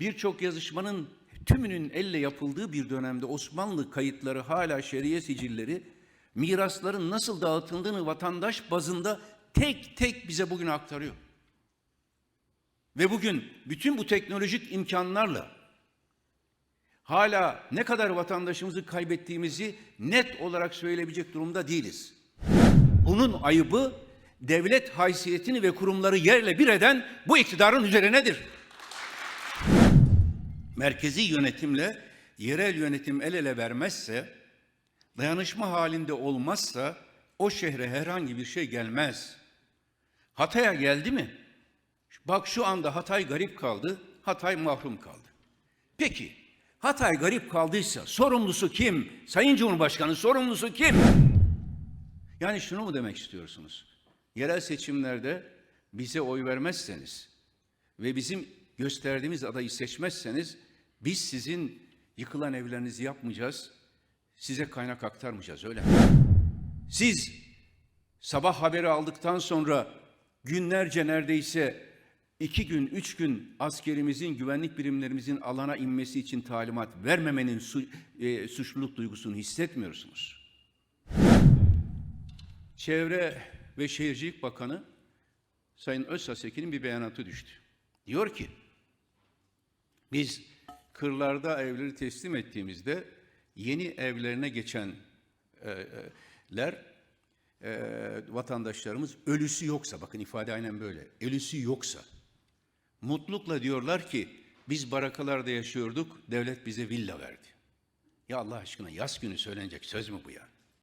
birçok yazışmanın tümünün elle yapıldığı bir dönemde Osmanlı kayıtları hala şeriye sicilleri mirasların nasıl dağıtıldığını vatandaş bazında tek tek bize bugün aktarıyor. Ve bugün bütün bu teknolojik imkanlarla hala ne kadar vatandaşımızı kaybettiğimizi net olarak söyleyebilecek durumda değiliz. Bunun ayıbı devlet haysiyetini ve kurumları yerle bir eden bu iktidarın üzerinedir. Merkezi yönetimle yerel yönetim el ele vermezse, dayanışma halinde olmazsa o şehre herhangi bir şey gelmez. Hatay'a geldi mi? Bak şu anda Hatay garip kaldı, Hatay mahrum kaldı. Peki, Hatay garip kaldıysa sorumlusu kim? Sayın Cumhurbaşkanı sorumlusu kim? Yani şunu mu demek istiyorsunuz? Yerel seçimlerde bize oy vermezseniz ve bizim gösterdiğimiz adayı seçmezseniz biz sizin yıkılan evlerinizi yapmayacağız, size kaynak aktarmayacağız öyle mi? Siz sabah haberi aldıktan sonra günlerce neredeyse iki gün, üç gün askerimizin, güvenlik birimlerimizin alana inmesi için talimat vermemenin su, e, suçluluk duygusunu hissetmiyorsunuz. Çevre ve Şehircilik Bakanı Sayın Özsasekin'in bir beyanatı düştü. Diyor ki, biz kırlarda evleri teslim ettiğimizde yeni evlerine geçenler, e, vatandaşlarımız ölüsü yoksa, bakın ifade aynen böyle, ölüsü yoksa, mutlulukla diyorlar ki biz barakalarda yaşıyorduk, devlet bize villa verdi. Ya Allah aşkına yaz günü söylenecek söz mü bu ya?